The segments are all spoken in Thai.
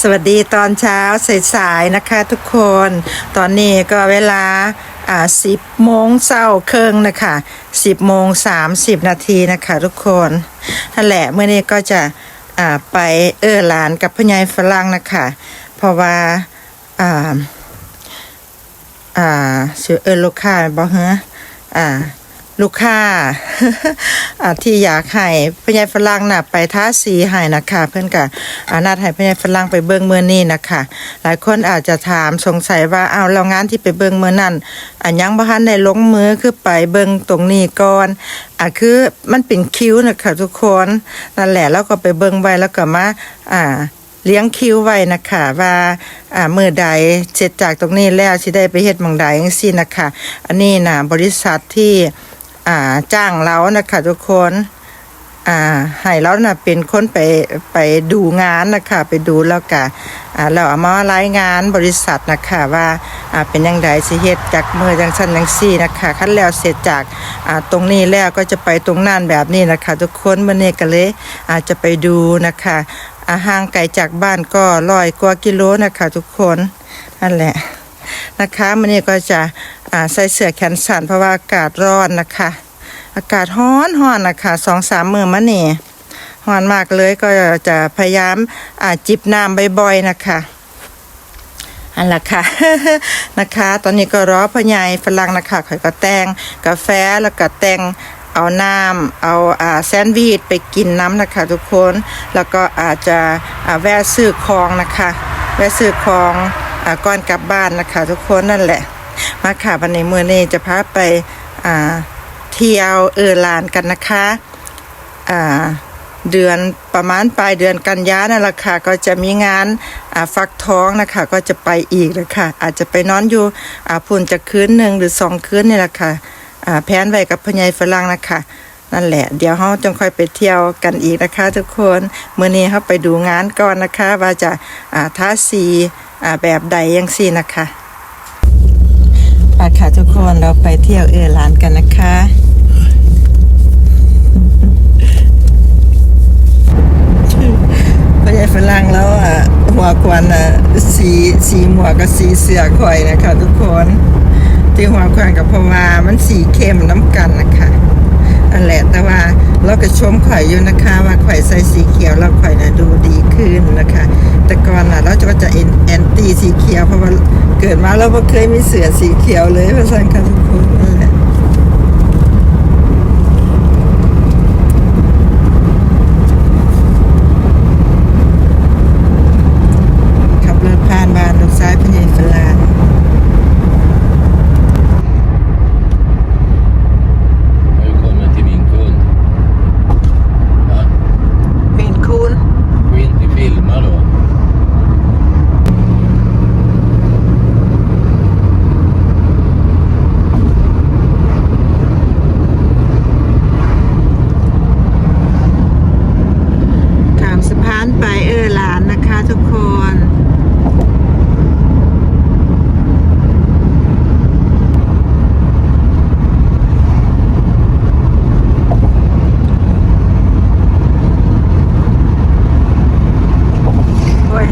สวัสดีตอนเช้าสายๆนะคะทุกคน ตอนนี้ก็เวลาอ่าสิบโมงเช้าเครึ่งนะคะสิบโมงสามสิบนาทีนะคะทุกคนนั่นแหละเมื่อนี้ก็จะอ่าไปเออหลานกับพญายฝรั่งนะคะ เพราะว่าอ่าอ่าชื่อเออลูกค้าบอกเหรออ่า ลูกค้าที่อยากให้พญายฝรั่งน่ะไปท้าสีให้นะคะ เพื่อนกะอานัดให้พญายฝรั่งไปเบิ่งเมื่อนี้นะคะ หลายคนอาจจะถามสงสัยว่าเอาแล้วงานที่ไปเบิ่งเมื่อนั้นอันยังบ่ทันได้ลงมือคือไปเบิ่งตรงนี้ก่อนอะคือมันเป็นคิวนะคะทุกคนนั่นแหละแล้วก็ไปเบิ่งไว้แล้วก็มาอ่าเลี้ยงคิวไว้นะคะว่าอ่าเมื่อใดเสร็จจากตรงนี้แล้วสิได้ไปเฮ็ดหมองใดจังซี่นะคะ อันนี้นะบริษัทที่ อ่าจ้างเรานะคะทุกคนอ่าให้เราน่ะเป็นคนไปไปดูงานนะคะไปดูแล้วก็อ่าเราเอามารายงานบริษัทนะคะว่าอ่าเป็นยังไงสิเฮ็ดจากมือจังซั่นจังซี่นะคะคันแล้วเสร็จจากอ่าตรงนี้แล้วก็จะไปตรงนั้นแบบนี้นะคะ ทุกคนมื้อนี้ก็เลยอาจจะไปดูนะคะอาห่างไกลจากบ้านก็ร้อยกว่ากิโลนะคะ ทุกคนนั่นแหละนะคะมันนี้ก็จะ ใส่เสื้อแขนสั้นเพราะว่าอากาศร้อนนะคะ อากาศร้อนร้อนนะคะสองสามมือมานี่ร้อนมากเลยก็จะพยายามอ่าจิบน้ำบ่อยๆนะคะอันละค่ะนะคะ ตอนนี้ก็รอพ่อใหญ่ฝรั่งนะคะข่อยก็แตงกาแฟแล้วก็แตงเอาน้ำเอาอ่าแซนด์วิชไปกินน้ำนะคะ ทุกคนแล้วก็อาจจะอ่าแวะซื้อของนะคะ แวะซื้อของอ่าก่อนกลับบ้านนะคะ ทุกคนนั่นแหละ มาค่ะวันนี้มือนี้จะพาไปเที่ยวเออลานกันนะคะเดือนประมาณปลายเดือนกันยานั่นแหละค่ะก็จะมีงานอ่าฟักท้องนะคะ ก็จะไปอีกเลยค่ะอาจจะไปนอนอยู่อ่าพุ่นจะคืนหนึ่งหรือสองคืนนี่แหละค่ะอ่าแพนไว้กับพญายฝรั่งนะคะนั่นแหละ เดี๋ยวเราจงค่อยไปเที่ยวกันอีกนะคะ ทุกคนเมื่อนี้เขาไปดูงานก่อนนะคะ ว่าจะอ่าทาสีาแบบใดยังสี่นะคะ ไปค่ะทุกคนเราไปเที่ยวเออร์ลานด์กันนะคะไม่ใช่ฝรั่งแล้วอะหัวควันอะสีสีหมวกกับสีเสื้อข่อยนะคะทุกคนที่หัวควันกับเพราะว่ามันสีเข้มน้ำกันนะคะอันแหละแต่ว่าเราก็ชมข่อยอยู่นะคะ ว่าข่อยใส่สีเขียวแล้วข่อยน่ะดูดีขึ้นนะคะ แต่ก่อนน่ะเราจะจะแอนตี้สีเขียวเพราะว่า เกิดมาแล้วไม่เคยมีเสือสีเขียวเลยพราะฉะนั้นค่ะทุกคนนั่นแหละ ขับรถผ่านบ้านลูกซ้ายพญายฝรั่ง Välkommen till min kund. Va? เป็นคุณ Gå in till filma då. Cảm ข้ามสะพานไปเออหลานนะคะทุกคน โอ้ย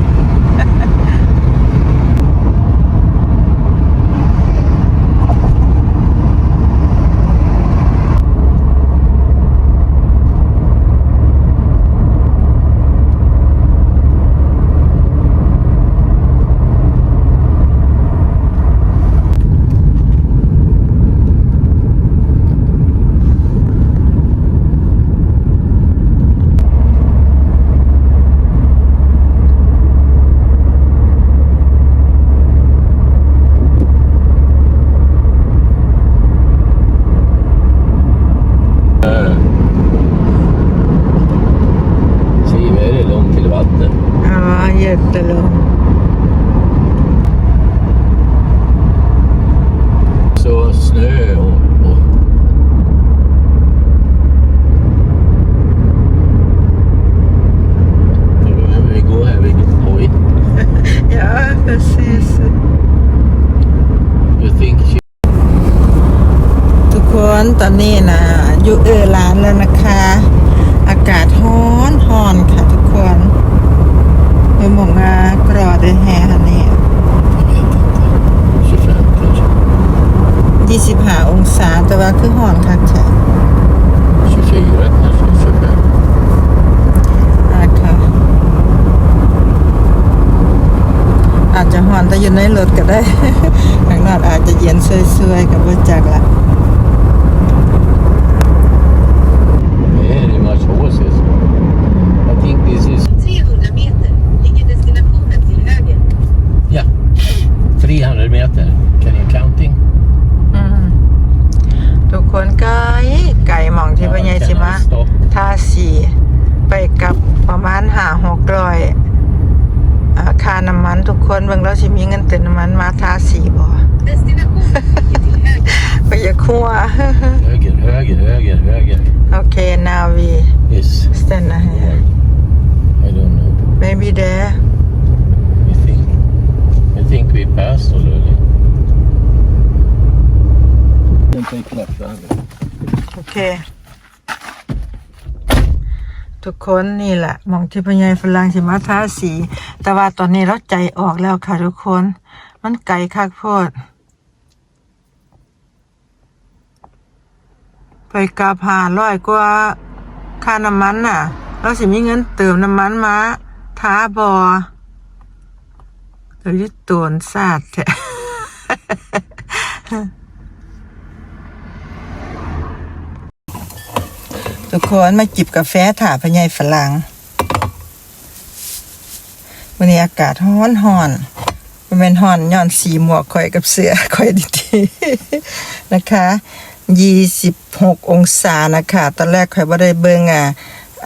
Siv, är det långt till vatten? Ja, jättelång. Så snö och... och Nu behöver vi gå här vid... Oj. Ja, precis. You think she... ทุกคนตอนนี้นะ อยู่เออร้านแล้วนะคะ อากาศฮ้อนฮอนค่ะทุกคนเมื่หมองากรอดแฮฮันี่ยี่สิบห้าองศาแต่ว่าคือฮอนค่ะใช่อาจจะหอนแต่อยู่ในรถก็ได้ ข้างนอกอาจจะเย็นซวยๆกับว่าจักละ สีบ่ Destinationen ligger till höger. ไปอย่าคั่ว Höger, höger, höger, höger. โอเค now we Yes. stand ahead I don't know. maybe there I think. I think we passed already. Can take left hand. โอเค ทุกคนนี่แหละหมองที่พญายฝรั่งสิมาทาสี แต่ว่าตอนนี้เราใจออกแล้วค่ะทุกคน มันไกลคักโพดไปกลับหาร้อยกว่าค่าน้ำมันน่ะ เราสิมีเงินเติมน้ำมันมาท้าบอเดี๋ยวยึดตัวซาดแท้ทุกคนมาจิบกาแฟถาพญายฝรั่งวันนี้อากาศร้อนหอนมัน เป็นหอนย้อนสีหมวกข่อยกับเสื้อข่อยดีๆนะคะยี่สิบหกองศานะคะ ตอนแรกข่อยบ่ได้เบิ่งอะ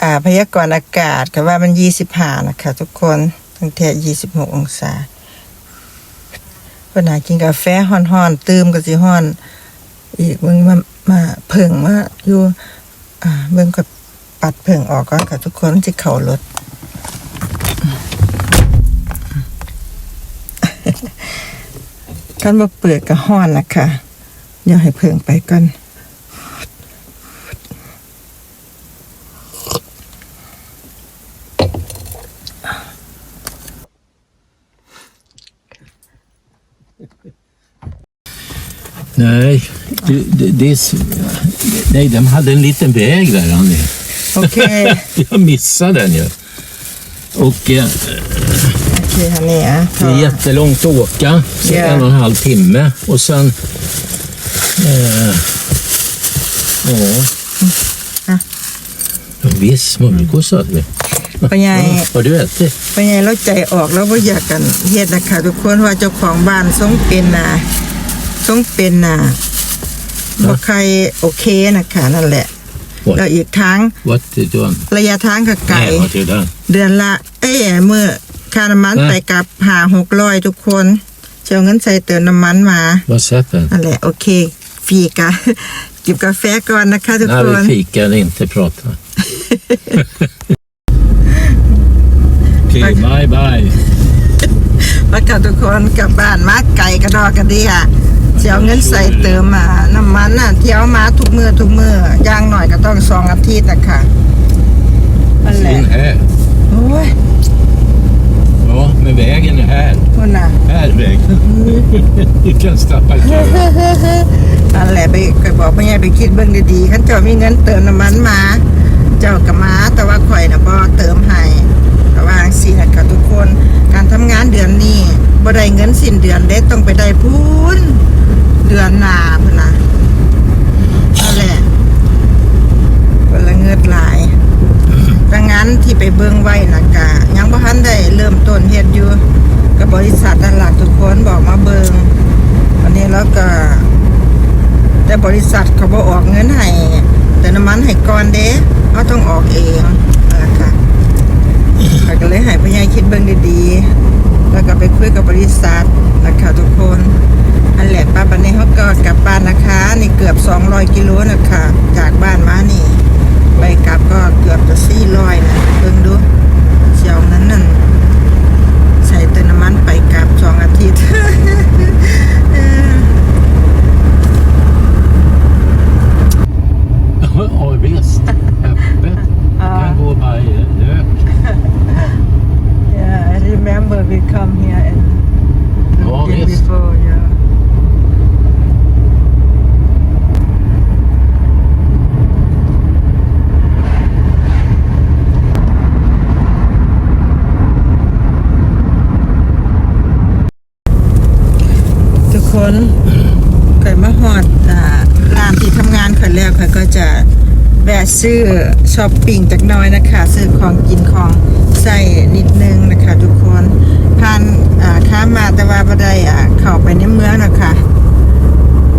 อ่าพยากรณ์อากาศก็ว่ามันยี่สิบห้านะคะ ทุกคนตั้งแต่ยี่สิบหกองศาเพิ่นหากินกาแฟฮ้อนๆตื่มก็สิฮ้อน อีกมึงมามาเพิ่งมาอยู่อ่าเบิ่งกับปัดเพิ่งออกก่อนค่ะทุกคนที่เขารถ กันว่าเปลือกกับห้อนนะคะเดี๋ยวให้เพิ่งไปก่อน Nej, du, det, det är, s- nej, de hade en liten väg där, Annie. โอเค Jag missade den ju. Och eh, โอเคฮันนี่อะ det är jättelångt att åka, så Ja. en och en halv timme. Och sen... Eh, ja. Ja. Ja, visst, smörgås hade vi. พ่อใหญ่ Har du ätit? พ่อใหญ่เราใจออกแล้วว่าอยากกันเฮ็ดนะคะทุกคนว่าเจ้าของบ้านทรงเป็นน่ะทรงเป็นน่ะบ่ใครโอเคนะคะนั่นแหละ What? แล้วอีกทั้ง What did you want? ระยะทางก็ไกล Nej, vad till den? เดือนละ เอ้ยเมื่อ ค่าน้ำมันนะไปกับหาหกร้อยทุกคนเจ้าเงินใส่เติมน้ำมันมา Vad sätter den? นั่นแหละโอเคฟรีกะ จิบกาแฟก่อนนะคะทุก När คน vi fikar eller inte pratar. Okej, bye bye. แล้วค่ะทุกคนกลับบ้านมาไก่กระดอกกระเดียเจ้าเงินใส่เติมมาน้ำมันน่ะเที่ยวมาทุกมือทุกมือย่างหน่อยก็ต้องสองอาทิตย์นะคะนั่นแหละ In här. โอ้ย Ja, men vägen är här. คุณน่ะ Här är vägen. Du kan stoppa i kören. นั่นแหละไปไปบอกพ่อใหญ่ไปคิดเบิ่งดีๆขั้นเจ้ามีเงินเติมน้ำมันมา เจ้าก็มาแต่ว่าข่อยน่ะบ่เติมให้แต่ว่าจังซี่นะคะทุกคน การทำงานเดือนนี้บ่ได้เงินสิ้นเดือนเด้ต้องไปได้พูนเดือนหน้าพุ่นน่ะนั่นแหละเพิ่นละเงิดหลายดังนั้นที่ไปเบิ่งไว้น่ะกะ ยังบ่ทันได้เริ่มต้นเฮ็ดอยู่กับบริษัทนั่นล่ะทุกคนบอกมาเบิงวันนี้แล้วก็ แต่บริษัทเขาบอกออกเงินให้แต่น้ำมันให้ก่อนเด้เขาต้องออกเองนะคะก็เลยให้พยายคิดเบิ่งดีๆ แล้วก็ไปคุยกับบริษัทนะคะทุกคน คนข่อยมาหอดร้านที่ทำงานข่แล้วข่อก็จะแวะซื้อช้อปปิ้งจากน้อยนะคะ ซื้อของกินของใส่นิดนึงนะคะ ทุกคนผ่านค้ามาแต่ว่าบ่ได้เข้าไปในเมืองนะคะ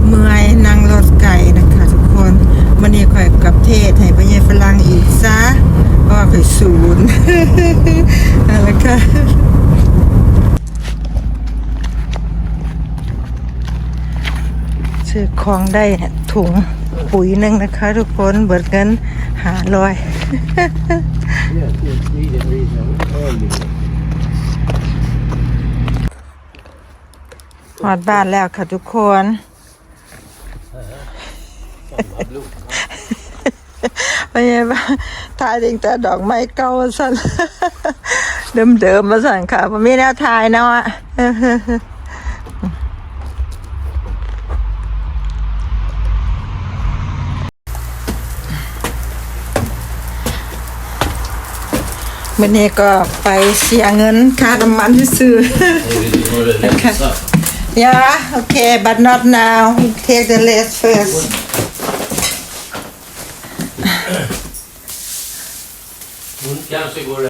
เมื่อยนั่งรถไก่นะคะ ทุกคนมันนี่ข่อยกับเทศให้พญฝรั่งอีกซะก็ข่อยศูนย์แล้วก็ ซื้อของได้ถุงปุ๋ยหนึ่งนะคะ ทุกคนเบิดเงินหาลอยหอดบ้านแล้วค่ะทุกคนพยาบาลทายถึงแต่ดอกไม้เก่าสั่นเดิมๆมาสั่นค่ะผมมีแนวทายเนาะ วันนี้ก็ไปเสียเงินค่าน้ำมันที่ซื้อ Okay. Yeah, okay, but not now. Take the list first. Hon kanske går